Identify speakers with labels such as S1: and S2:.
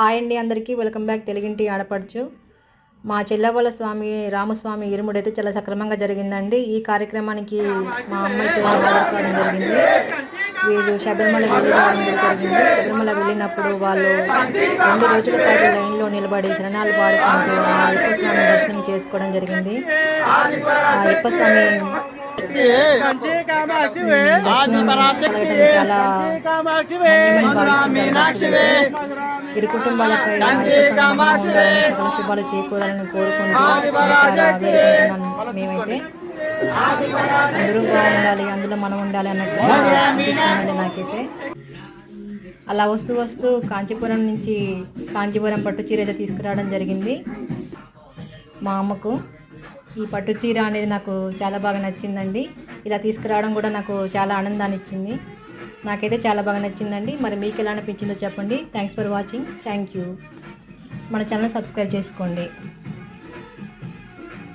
S1: Hi అండి అందరికీ. Welcome back తెలుగింటి ఆడపడుచు. మా చెల్లవల స్వామి రామస్వామి ఇరుముడు అయితే చాలా సక్రమంగా జరిగిందండి. ఈ కార్యక్రమానికి మా అమ్మాయికి కావడం జరిగింది. వీళ్ళు శబరిమల జరిగింది. శబరిమల వెళ్ళినప్పుడు వాళ్ళు రెండు రోజుల పాటు లైన్లో నిలబడి శరణాలు పాడుకుంటూ ఆ అయ్యప్ప స్వామి దర్శనం చేసుకోవడం జరిగింది. ఆ అయ్యప్ప స్వామి దర్శనం కలగడం చాలా. ఇరు కుటుంబాలపై శుభాలు చేకూరాలని కోరుకుంటూ చాలా వేడుకుంటున్నాను మేమైతే. అందరూ బాగుండాలి అందులో మనం ఉండాలి అన్నట్టు అనిపిస్తుందండి నాకైతే. అలా వస్తూ వస్తూ కాంచీపురం నుంచి కాంచీపురం పట్టు చీర అయితే తీసుకురావడం జరిగింది మా అమ్మకు. ఈ పట్టు చీర అనేది నాకు చాలా బాగా నచ్చిందండి. ఇలా తీసుకురావడం కూడా నాకు చాలా ఆనందాన్ని ఇచ్చింది. నాకైతే చాలా బాగా నచ్చిందండి. మరి మీకు ఎలా అనిపించిందో చెప్పండి. Thanks for watching thank you మన ఛానల్ సబ్స్క్రైబ్ చేసుకోండి.